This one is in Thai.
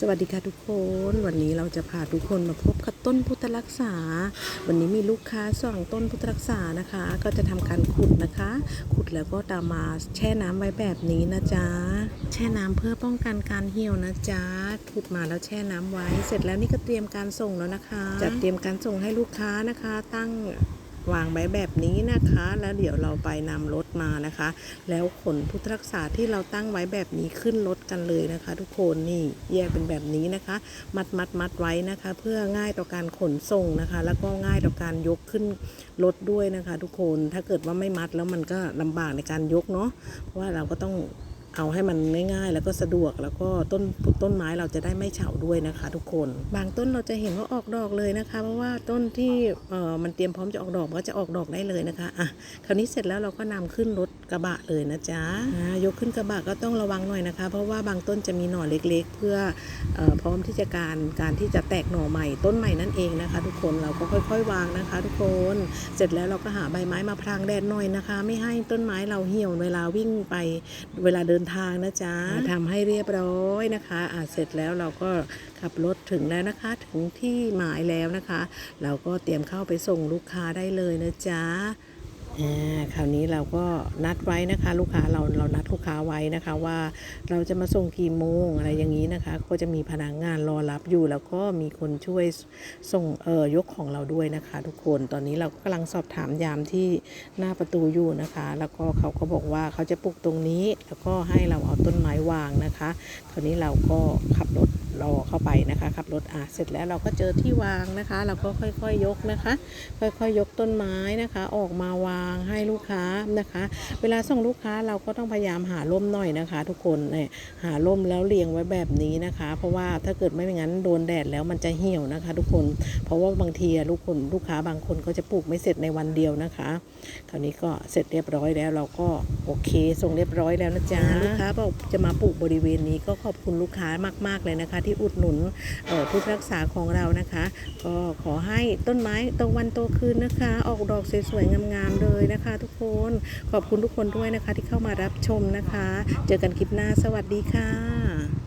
สวัสดีค่ะทุกคน วันนี้เราจะพาทุกคนมาพบกับต้นพุทธรักษา วันนี้มีลูกค้าสั่งต้นพุทธรักษานะคะ ก็จะทำการขุดนะคะ ขุดแล้วก็ตามมาแช่น้ำไว้แบบนี้นะจ๊ะแช่น้ำเพื่อป้องกันการเหี่ยวนะจ๊ะขุดมาแล้วแช่น้ำไว้ เสร็จแล้วนี่ก็เตรียมการส่งแล้วนะคะจะเตรียมการส่งให้ลูกค้านะคะ ตั้ง วางไว้แบบนี้นะคะ แล้วเดี๋ยวเราไปนำรถมานะคะ แล้วขนพุทธรักษาที่เราตั้งไว้แบบนี้ขึ้นรถกันเลยนะคะ ทุกคนนี่แยกเป็นแบบนี้นะคะ มัดมัดมัดไว้นะคะ เพื่อง่ายต่อการขนส่งนะคะ แล้วก็ง่ายต่อการยกขึ้นรถด้วยนะคะ ทุกคนถ้าเกิดว่าไม่มัดแล้วมันก็ลำบากในการยกเนาะเพราะว่าเราก็ต้อง เอาให้มันง่ายๆ แล้วก็สะดวกแล้วก็ต้นต้นไม้เราจะได้ไม่เฉาด้วยนะคะ ทุกคน บางต้นเราจะเห็นว่าออกดอกเลยนะคะ เพราะว่าต้นที่เอ่อมันเตรียมพร้อมจะออกดอกก็จะออกดอกได้เลยนะคะอะคราวนี้เสร็จแล้วเราก็นำขึ้นรถกระบะเลยนะจ๊ะยกขึ้นกระบะก็ต้องระวังหน่อยนะคะ เพราะว่าบางต้นจะมีหน่อเล็ก ๆ เพื่อเอ่อพร้อมที่จะการการที่จะแตกหน่อใหม่ต้นใหม่นั่นเองนะคะ ทุกคนเราก็ค่อย ๆ วางนะคะ ทุกคนเสร็จแล้วเราก็หาใบไม้มาพรางแดดหน่อยนะคะ ไม่ให้ต้นไม้เราเหี่ยวเวลาวิ่งไปเวลาเดินทางนะจ๊ะทำให้เรียบร้อยนะคะอ่าเสร็จแล้วเราก็ขับรถถึงแล้วนะคะ ถึงที่หมายแล้วนะคะ เราก็เตรียมเข้าไปส่งลูกค้าได้เลยนะจ๊ะ คราวนี้เราก็นัดไว้นะคะ ลูกค้าเราเรานัดลูกค้าไว้นะคะว่าเราจะมาส่งกี่โมงอะไรอย่างนี้นะคะ ก็จะมีพนักงานรอรับอยู่ แล้วก็มีคนช่วยส่งเออยกของเราด้วยนะคะ ทุกคนตอนนี้เรากำลังสอบถามยามที่หน้าประตูอยู่นะคะ แล้วก็เขาก็บอกว่าเขาจะปลูกตรงนี้ แล้วก็ให้เราเอาต้นไม้วางนะคะ คราวนี้เราก็ขับรถรอเข้าไปนะคะขับรถอะเสร็จแล้วเราก็เจอที่วางนะคะ เราก็ค่อยๆยกนะคะ ค่อยๆยกต้นไม้นะคะ ออกมาวางางให้ลูกค้านะคะ เวลาส่งลูกค้าเราก็ต้องพยายามหาร่มหน่อยนะคะ ทุกคนเนี่ยหาร่มแล้วเรียงไว้แบบนี้นะคะ เพราะว่าถ้าเกิดไม่งั้นโดนแดดแล้วมันจะเหี่ยวนะคะ ทุกคน เพราะว่าบางทีลูกคนลูกค้าบางคนก็จะปลูกไม่เสร็จในวันเดียวนะคะ คราวนี้ก็เสร็จเรียบร้อยแล้วเราก็โอเคส่งเรียบร้อยแล้วนะจ๊ะลูกค้าบอกจะมาปลูกบริเวณนี้ก็ขอบคุณลูกค้ามาก ๆเลยนะคะ ที่อุดหนุนผู้รักษาของเรานะคะ ก็ขอให้ต้นไม้โตวันโตคืนนะคะ ออกดอกสวยๆงามๆเลยนะคะ ทุกคนขอบคุณทุกคนด้วยนะคะที่เข้ามารับชมนะคะ เจอกันคลิปหน้าสวัสดีค่ะ